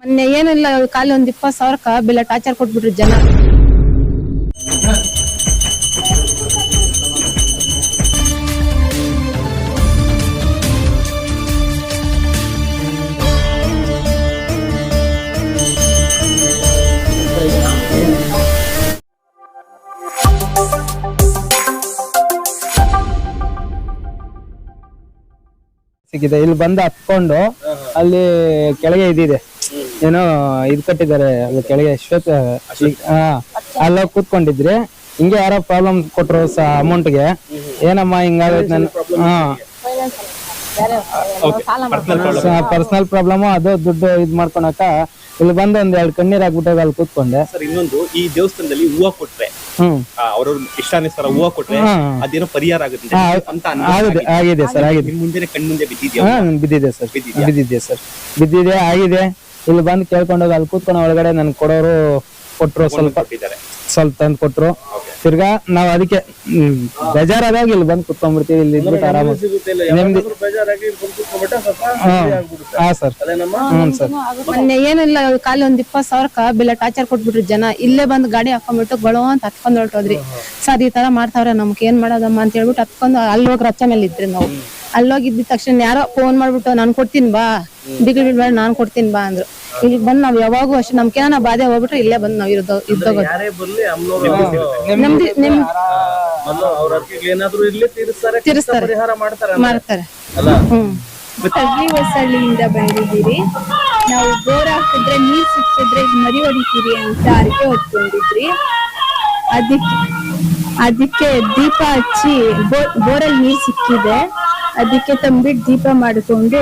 ಮೊನ್ನೆ ಏನಿಲ್ಲ ಖಾಲಿ ಒಂದ್ ಇಪ್ಪತ್ ಸಾವಿರಕ್ಕ ಬಿಲ್ಲ ಟಾರ್ಚರ್ ಕೊಟ್ಬಿಟ್ರು ಜನ. ಸಿಕ್ಕಿದೆ. ಇಲ್ಲಿ ಬಂದು ಹತ್ಕೊಂಡು ಅಲ್ಲಿ ಕೆಳಗೆ ಇದಿದೆ. ಏನೋ ಇದ್ ಕಟ್ಟಿದ್ದಾರೆ ಅಲ್ಲಿ ಕೆಳಗೆ ಶ್ವೇತ ಹಾ ಅಲ್ಲ ಕೂತ್ಕೊಂಡಿದ್ರಿ. ಹಿಂಗೆ ಯಾರೋ ಪ್ರಾಬ್ಲಮ್ ಕೊಟ್ರು ಅಮೌಂಟ್ಗೆ ಏನಮ್ಮ ಹಿಂಗಾಗುತ್ತೆ ಪರ್ಸನಲ್ ಪ್ರಾಬ್ಲಮ್ ಅದು ದುಡ್ಡು ಇದ್ ಮಾಡ್ಕೊಳಕ. ಇಲ್ಲಿ ಬಂದು ಒಂದ್ ಎರಡ್ ಕಣ್ಣೀರ್ ಹಾಕ್ಬಿಟ್ಟಾಗ ಅಲ್ಲಿ ಕೂತ್ಕೊಂಡೆ. ಸರ್ ಇನ್ನೊಂದು ಈ ದೇವಸ್ಥಾನದಲ್ಲಿ ಹೂವ ಕೊಟ್ರೆ ಹ್ಮ್. ಅವ್ರವ್ರ ಇಷ್ಟಾನುಸಾರ ಹೂವ ಕೊಟ್ರೆ. ಅದೇನೋ ಪರಿಹಾರ ಆಗುತ್ತೆ ಅಂತ ಆಗಿದೆ ಆಗಿದೆ ಸರ್ ಆಗಿದೆ. ಮುಂದೆ ಕಣ್ಣು ಮುಂದೆ ಬಿದ್ದಿದ್ಯಾ ಬಿದ್ದಿದೆ ಸರ್? ಬಿದ್ದಿದೆ ಸರ್. ಬಿದ್ದಿದೆ ಆಗಿದೆ. ಇಲ್ಲಿ ಬಂದು ಕೇಳ್ಕೊಂಡೋಗಿ ಅಲ್ಲಿ ಕೂತ್ಕೊಂಡು ಒಳಗಡೆ ನನ್ ಕೊಡೋರು ಕೊಟ್ರು ಸ್ವಲ್ಪ ಸ್ವಲ್ಪ ತಂದು ಕೊಟ್ರು ತಿರ್ಗಾ ನಾವ್ ಅದಕ್ಕೆ ಬೇಜಾರಾದಾಗ ಇಲ್ಲಿ ಬಂದ್ ಕುತ್ಕೊಂಡ್ಬಿಡ್ತೀವಿ ಇಲ್ಲಿ ಇದ್ಬಿಟ್ಟು ಆರಾಮ ನೆಮ್ಮದಿ ಹಾ ಹಾ ಸರ್. ಹ್ಮ್ ಸರ್. ಮೊನ್ನೆ ಏನಿಲ್ಲ ಖಾಲಿ ಒಂದ್ ಇಪ್ಪತ್ ಸಾವಿರಕ್ಕ ಬಿಲ್ಲ ಟಾರ್ಚರ್ ಕೊಟ್ಬಿಟ್ರಿ ಜನ. ಇಲ್ಲೇ ಬಂದ್ ಗಾಡಿ ಹಾಕೊಂಡ್ಬಿಟ್ಟು ಬಳೋ ಅಂತ ಹತ್ಕೊಂಡ್ ಹೊರಟೋದ್ರಿ. ಸರ್ ಈ ತರ ಮಾಡ್ತಾವ್ರೆ ನಮ್ಗೆ ಏನ್ ಮಾಡೋದಮ್ಮ ಅಂತ ಹೇಳ್ಬಿಟ್ಟು ಹತ್ಕೊಂಡು ಅಲ್ಲಿ ಹೋಗಿ ಮೇಲೆ ಇದ್ರಿ ನಾವು. ಅಲ್ಲೋಗಿದ್ದ ತಕ್ಷಣ ಯಾರೋ ಫೋನ್ ಮಾಡ್ಬಿಟ್ಟು ನಾನ್ ಕೊಡ್ತೀನಿ ಬಾ. ಬಿಗಿಲ್ ಬಿಡ್ಬೇಡ ನಾನ್ ಕೊಡ್ತೀನಿ ಬಾ ಅಂದ್ರು. ಇಲ್ಲಿ ಬಂದ್ ನಾವ್ ಯಾವಾಗೂ ಅಷ್ಟೇ. ನಮ್ಗೆ ಏನಾರ ಬಾಧೆ ಹೋಗ್ಬಿಟ್ರೆ ಇಲ್ಲೇ ಬಂದ್ ನಾವ್ ಇರೋದು ಇದ್ದೋಗೋದು ನೆಮ್ಮದಿ ನಿಮ್ ಏನಾದ್ರು ಇರ್ಲಿ ತೀರಿಸ್ತಾರೆ ತಿರ್ಸ್ತಾರೆ. ಪರಿಹಾರ ಮಾಡ್ತಾರೆ ಮಾಡ್ತಾರೆ. ಅಲ್ಲ. ಹ್ಮ್. ಕಡ್ಲಿ ಹೊಸಳ್ಳಿಯಿಂದ ಬಂದಿದ್ದೀರಿ. ನಾವು ಬೋರ್ ಹಾಕಿದ್ರೆ ನೀರ್ ಸಿಕ್ಕಿದ್ರೆ ಮರಿ ಹೊಡಿತೀರಿ ಅಂತ ಅರಿಕೆ ಹೊತ್ಕೊಂಡಿದ್ರಿ. ಅದಕ್ಕೆ ಅದಕ್ಕೆ ದೀಪ ಹಚ್ಚಿ ಬೋರ್ ಬೋರಲ್ಲಿ ನೀರ್ ಸಿಕ್ಕಿದೆ. ಅದಕ್ಕೆ ತಂಬಿಟ್ಟು ದೀಪ ಮಾಡಿಕೊಂಡು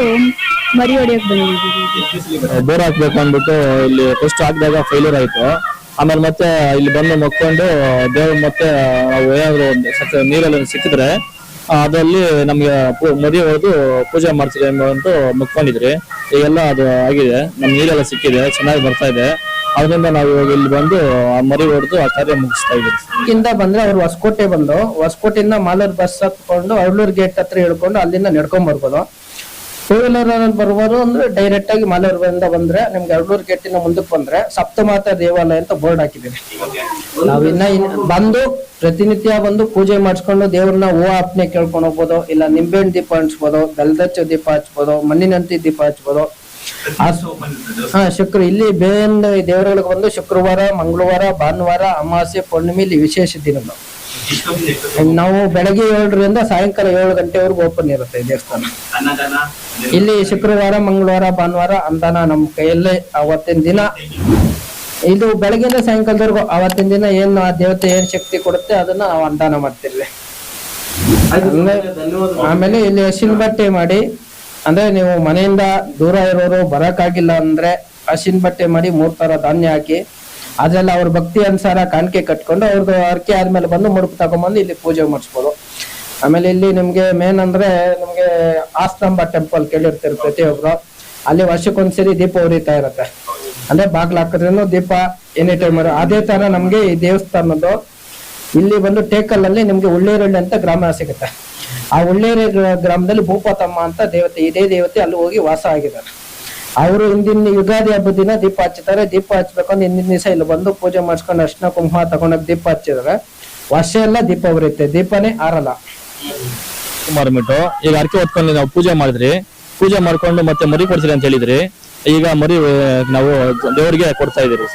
ಮರಿ ಹೊಡಿಯಕ್ ಬಂದಿದ್ದೀವಿ. ಬೋರ್ ಹಾಕ್ಬೇಕು ಅಂದ್ಬಿಟ್ಟು ಇಲ್ಲಿ ಫಸ್ಟ್ ಹಾಕಿದಾಗ ಫೇಲ್ಯೂರ್ ಆಯ್ತು. ಆಮೇಲೆ ಮತ್ತೆ ಇಲ್ಲಿ ಬಂದು ಮಕ್ಕೊಂಡು ದೇವ್ರ ಮತ್ತೆ ನಾವು ಏನಾದ್ರು ಒಂದು ನೀರಲ್ಲಿ ಸಿಕ್ಕಿದ್ರೆ ಅದರಲ್ಲಿ ಅದಲ್ಲಿ ನಮ್ಗೆ ಪೂ- ಹೋದು ಹೊಡೆದು ಪೂಜೆ ಮಾಡ್ತೀವಿ ಅಂತ ಮುಕ್ಕೊಂಡಿದ್ರಿ. ಈಗೆಲ್ಲ ಅದು ಆಗಿದೆ. ನಮ್ ನೀರೆಲ್ಲ ಸಿಕ್ಕಿದೆ ಚೆನ್ನಾಗಿ ಬರ್ತಾ ಇದೆ. ಅದರಿಂದ ನಾವು ಇವಾಗ ಇಲ್ಲಿ ಬಂದು ಆ ಮರಿ ಹೊಡೆದು ಆ ಕಾರ್ಯ ಮುಗಿಸ್ತಾ ಇದ್ದೀವಿ. ಇಂದ ಬಂದ್ರೆ ಅವ್ರು ಹೊಸಕೋಟೆ ಬಂದು ಹೊಸಕೋಟೆಯಿಂದ ಮಾಲೂರ್ ಬಸ್ ಹತ್ಕೊಂಡು ಅರ್ಳೂರ್ ಗೇಟ್ ಹತ್ರ ಹೇಳ್ಕೊಂಡು ಅಲ್ಲಿಂದ ನಡ್ಕೊಂಡ್ ಬರ್ಬೋದು. ಟೂ ವೀಲರ್ ಬರ್ಬೋದು ಅಂದ್ರೆ ಡೈರೆಕ್ಟ್ ಆಗಿ ಮಾಲೂರಿಂದ ಬಂದ್ರೆ ನಿಮ್ಗೆ ಎರಡೂರು ಗೇಟಿನ ಮುಂದಕ್ಕೆ ಬಂದ್ರೆ ಸಪ್ತಮಾತಾ ದೇವಾಲಯ ಅಂತ ಬೋರ್ಡ್ ಹಾಕಿದ್ದೀವಿ. ಇನ್ನ ಬಂದು ಪ್ರತಿನಿತ್ಯ ಬಂದು ಪೂಜೆ ಮಾಡಿಸ್ಕೊಂಡು ದೇವ್ರನ್ನ ಹೂವು ಆಪ್ನೆ ಕೇಳ್ಕೊಂಡು ಹೋಗ್ಬೋದು, ಇಲ್ಲ ನಿಂಬೆಹಣ್ಣು ದೀಪ ಹಂಚ್ಬೋದು ಬೆಲ್ದಚ್ಚ ದೀಪ ಹಚ್ಬೋದು, ಮಣ್ಣಿನಂತಿ ದೀಪ ಹಚ್ಬೋದು. ಹಾ, ಶುಕ್ರ ಇಲ್ಲಿ ಬೇರೆ ದೇವರುಗಳಿಗೆ ಬಂದು ಶುಕ್ರವಾರ, ಮಂಗಳವಾರ, ಭಾನುವಾರ, ಅಮಾವಾಸ್ಯೆ, ಪೌರ್ಣಿಮೆ ಇಲ್ಲಿ ವಿಶೇಷ ದಿನಗಳು. ನಾವು ಬೆಳಗ್ಗೆ ಏಳರಿಂದ ಸಾಯಂಕಾಲ ಏಳು ಗಂಟೆವರೆಗೂ ಓಪನ್ ಇರುತ್ತೆ ದೇವಸ್ಥಾನ. ಇಲ್ಲಿ ಶುಕ್ರವಾರ ಮಂಗಳವಾರ ಭಾನುವಾರ ಅನುದಾನ ನಮ್ಮ ಕೈಯಲ್ಲೇ ಅವತ್ತಿನ ದಿನ. ಇದು ಬೆಳಗ್ಗೆಯಿಂದ ಸಾಯಂಕಾಲದವರೆಗೂ ಅವತ್ತಿನ ದಿನ ಏನು ಆ ದೇವತೆ ಏನ್ ಶಕ್ತಿ ಕೊಡುತ್ತೆ ಅದನ್ನ ನಾವು ಅನುದಾನ ಮಾಡ್ತಿರ್ಲಿ. ಆಮೇಲೆ ಇಲ್ಲಿ ಹಸಿನ ಬಟ್ಟೆ ಮಾಡಿ ಅಂದ್ರೆ ನೀವು ಮನೆಯಿಂದ ದೂರ ಇರೋರು ಬರಕ್ಕಾಗಿಲ್ಲ ಅಂದ್ರೆ ಹಸಿನ ಬಟ್ಟೆ ಮಾಡಿ ಮೂರ್ ತರ ಧಾನ್ಯ ಹಾಕಿ ಅದ್ರಲ್ಲಿ ಅವ್ರ ಭಕ್ತಿ ಅನುಸಾರ ಕಾಣಿಕೆ ಕಟ್ಕೊಂಡು ಅವ್ರದ್ದು ಅರ್ಕೆ ಆದ್ಮೇಲೆ ಬಂದು ಮುಡುಪು ತಗೊಂಬಂದು ಇಲ್ಲಿ ಪೂಜೆ ಮಾಡಿಸ್ಬೋದು. ಆಮೇಲೆ ಇಲ್ಲಿ ನಿಮ್ಗೆ ಮೇನ್ ಅಂದ್ರೆ ನಿಮ್ಗೆ ಆಸ್ತಂಬ ಟೆಂಪಲ್ ಕೇಳಿರ್ತೀರಿ ಪ್ರತಿಯೊಬ್ರು. ಅಲ್ಲಿ ವರ್ಷಕ್ಕೊಂದ್ಸರಿ ದೀಪ ಉರಿತಾ ಇರತ್ತೆ. ಅಂದ್ರೆ ಬಾಗ್ಲ ಹಾಕಿದ್ರೂ ದೀಪ ಎನಿ ಟೈಮ್ ಅದೇ ತರ ನಮ್ಗೆ ಈ ದೇವಸ್ಥಾನದ್ದು ಇಲ್ಲಿ ಬಂದು ಟೇಕಲ್ ಅಲ್ಲಿ ನಿಮ್ಗೆ ಉಳ್ಳೇರಳ್ಳಿ ಅಂತ ಗ್ರಾಮ ಸಿಗುತ್ತೆ. ಆ ಉಳ್ಳೇರಿ ಗ್ರ- ಗ್ರಾಮದಲ್ಲಿ ಭೂಪತಮ್ಮ ಅಂತ ದೇವತೆ, ಇದೇ ದೇವತೆ ಅಲ್ಲಿ ಹೋಗಿ ವಾಸ ಆಗಿದ್ದಾರೆ. ಅವರು ಹಿಂದಿನ ಯುಗಾದಿ ಹಬ್ಬದ ದಿನ ದೀಪ ಹಚ್ಚುತ್ತಾರೆ ದೀಪ ಹಚ್ಬೇಕಂದ್ರೆ ಹಿಂದಿನ ದಿವಸ ಇಲ್ಲಿ ಬಂದು ಪೂಜೆ ಮಾಡಿಸ್ಕೊಂಡು ಅರ್ಶನ ಕುಂಕುಮ ತಗೊಂಡೋಗಿ ದೀಪ ಹಚ್ಚಿದ್ರೆ ವರ್ಷ ಎಲ್ಲ ದೀಪ ಉರಿಯುತ್ತೆ. ದೀಪನೇ ಆರಲ್ಲ. ಮಾರ್ಬಿಟ್ಟು ಈಗ ಅರ್ಕೆ ಹೊತ್ಕೊಂಡು ನಾವು ಪೂಜೆ ಮಾಡಿದ್ರಿ. ಪೂಜೆ ಮಾಡ್ಕೊಂಡು ಮತ್ತೆ ಮರಿ ಕೊಡ್ತೀರಿ ಅಂತ ಹೇಳಿದ್ರಿ. ಈಗ ಮರಿ ನಾವು ದೇವರಿಗೆ ಕೊಡ್ತಾ ಇದೀರಿ